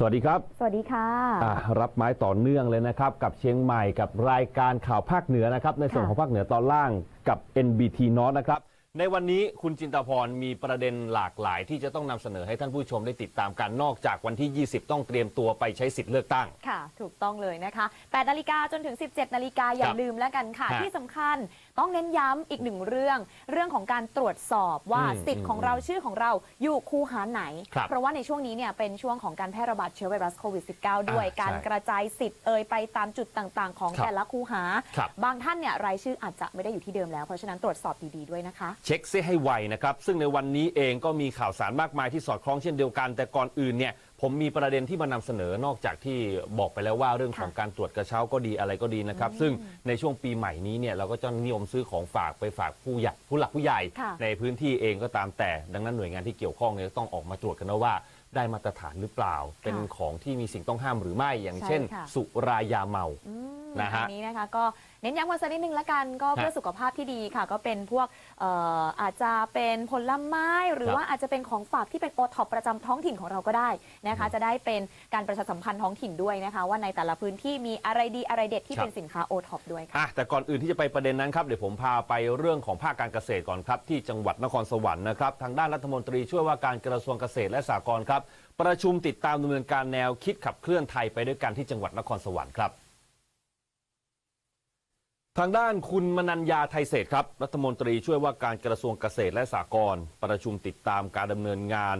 สวัสดีครับ สวัสดีค่ะอะ รับไม้ต่อเนื่องเลยนะครับ กับเชียงใหม่กับรายการข่าวภาคเหนือนะครับ ในส่วนค่ะของภาคเหนือตอนล่างกับ NBT North นะครับ ในวันนี้คุณจินตาพรมีประเด็นหลากหลาย ที่จะต้องนำเสนอให้ท่านผู้ชมได้ติดตามกันนอกจากวันที่ 20 ต้องเตรียมตัวไปใช้สิทธิ์เลือกตั้ง ค่ะ ถูกต้องเลยนะคะ8นาฬิกาจนถึง 17นาฬิกาอย่าครับลืมแล้วกันค่ะ ฮะที่สำคัญต้องเน้นย้ำอีกหนึ่งเรื่อง เรื่องของการตรวจสอบว่าอืมสิทธิ์ของเราชื่อของเราอยู่คูหาไหน ครับเพราะว่าในช่วงนี้เนี่ยเป็นช่วงของการแพร่ระบาดเชื้อไวรัสโควิด -19 ด้วยอ่าการใช่กระจายสิทธิ์เอ่ยไปตามจุดต่างๆ ของครับแต่ละคูหาครับบางท่านเนี่ยรายชื่ออาจจะไม่ได้อยู่ที่เดิมแล้วเพราะฉะนั้นตรวจสอบดีๆด้วยนะคะเช็คซิให้ไวนะครับ ซึ่งในวันนี้เองก็มีข่าวสารมากมายที่สอดคล้องเช่นเดียวกัน แต่ก่อนอื่นเนี่ยผมมีประเด็นที่มานำเสนอนอกจากที่บอกไปแล้วว่าเรื่องของการตรวจกระเช้าก็ดีอะไรก็ดีนะครับ ซึ่งในช่วงปีใหม่นี้เนี่ยเราก็จะนิยมซื้อของฝากไปฝากผู้ใหญ่ผู้หลักผู้ใหญ่ค่ะในพื้นที่เองก็ตามแต่ ดังนั้นหน่วยงานที่เกี่ยวข้องเนี่ยต้องออกมาตรวจกันนะว่าได้มาตรฐานหรือเปล่า เป็นของที่มีสิ่งต้องห้ามหรือไม่ อย่างใช่เช่นค่ะสุรายาเมา อืมนะฮะอันนี้นะคะก็เน้นย้ำกันสักนิดนึงละกันก็เพื่อฮะสุขภาพที่ดีค่ะ ก็เป็นพวกเอ่ออาจจะเป็นผลไม้หรือครับว่าอาจจะเป็นของฝากที่เป็นโอท็อปประจำท้องถิ่นของเราก็ได้นะคะ จะได้เป็นการประชาสัมพันธ์ท้องถิ่นด้วยนะคะ ว่าในแต่ละพื้นที่มีอะไรดีอะไรเด็ดที่ครับ เป็นสินค้าโอท็อปด้วยค่ะ อะแต่ก่อนอื่นที่จะไปประเด็นนั้นครับเดี๋ยวผมพาไปเรื่องของภาคการเกษตรก่อนครับ ที่จังหวัดนครสวรรค์นะครับ ทางด้านรัฐมนตรีช่วยว่าการกระทรวงเกษตรและสหกรณ์ครับ ประชุมติดตามดำเนินการแนวคิดขับเคลื่อนไทยไปด้วยกันที่จังหวัดนครสวรรค์ครับ ทางด้านคุณมนัญญาไทยเศรษฐ์ครับ รัฐมนตรีช่วยว่าการกระทรวงเกษตรและสหกรณ์ประชุมติดตามการดำเนินงาน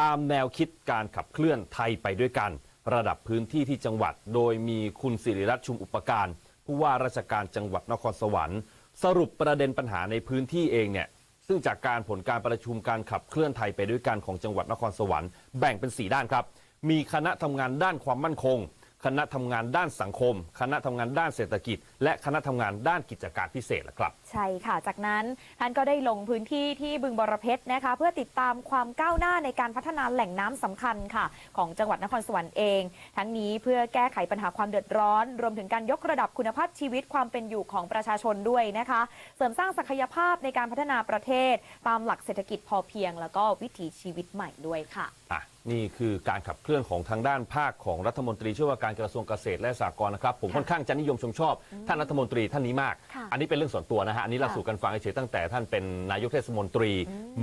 ตามแนวคิดการขับเคลื่อนไทยไปด้วยกัน ระดับพื้นที่ที่จังหวัด โดยมีคุณสิริรัตน์ชุมอุปการผู้ว่าราชการจังหวัดนครสวรรค์ สรุปประเด็นปัญหาในพื้นที่เองเนี่ยซึ่งจากการผลการประชุมการขับเคลื่อนไทยไปด้วยกันของจังหวัดนครสวรรค์แบ่งเป็น 4 ด้านครับ มีคณะทำงานด้านความมั่นคง คณะทำงานด้านสังคม คณะทำงานด้านเศรษฐกิจ และคณะทำงานด้านกิจการพิเศษละครับ ใช่ค่ะ จากนั้นท่านก็ได้ลงพื้นที่ที่บึงบรเพชรนะคะ เพื่อติดตามความก้าวหน้าในการพัฒนาแหล่งน้ำสำคัญค่ะ ของจังหวัดนครสวรรค์เอง ทั้งนี้เพื่อแก้ไขปัญหาความเดือดร้อน รวมถึงการยกระดับคุณภาพชีวิตความเป็นอยู่ของประชาชนด้วยนะคะ เสริมสร้างศักยภาพในการพัฒนาประเทศ ตามหลักเศรษฐกิจพอเพียง แล้วก็วิถีชีวิตใหม่ด้วยค่ะ อะนี่คือการขับเคลื่อนของทางด้านภาคของรัฐมนตรีช่วยว่าการกระทรวงเกษตรและสหกรณ์นะครับ ผมค่ะค่อนข้างจะนิยมชมชอบ ท่านรัฐมนตรีท่านนี้มากค่ะอันนี้เป็นเรื่องส่วนตัวนะฮะอันนี้เราค่ะสู่กันฟังเฉยๆตั้งแต่ท่านเป็นนายกเทศมนตรี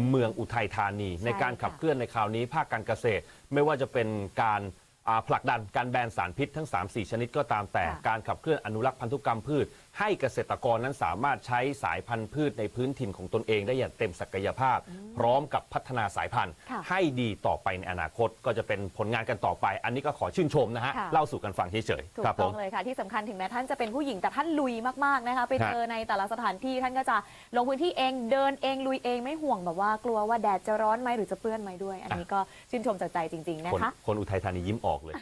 เมืองอุทัยธานี ในการขับค่ะเคลื่อนในคราวนี้ภาคการเกษตร ไม่ว่าจะเป็นการอ่า ผลักดันการแบนสารพิษทั้ง 3-4 ชนิดก็ตามแต่ค่ะการขับเคลื่อนอนุรักษ์พันธุกรรมพืช ให้เกษตรกรนั้นสามารถใช้สายพันธุ์พืชในพื้นถิ่นของตนเองได้อย่างเต็มศักยภาพ พร้อมกับพัฒนาสายพันธุ์ค่ะให้ดีต่อไปในอนาคตก็จะเป็นผลงานกันต่อไป อันนี้ก็ขอชื่นชมนะฮะค่ะเล่าสู่กันฟังเฉยถูๆกครับผต้อมงเลยค่ะที่สำคัญถึงแม้ท่านจะเป็นผู้หญิงแต่ท่านลุยมากๆนะคะไปฮะเจอในแต่ละสถานที่ท่านก็จะลงพื้นที่เองเดินเองลุยเองไม่ห่วงแบบว่ากลัวว่าแดดจะร้อนไหมหรือจะเปื้อนไหมด้วย อันนี้ก็ชื่นชมจากใจจริงๆนะคนคะคนอุทัยธานียิ้มออกเลย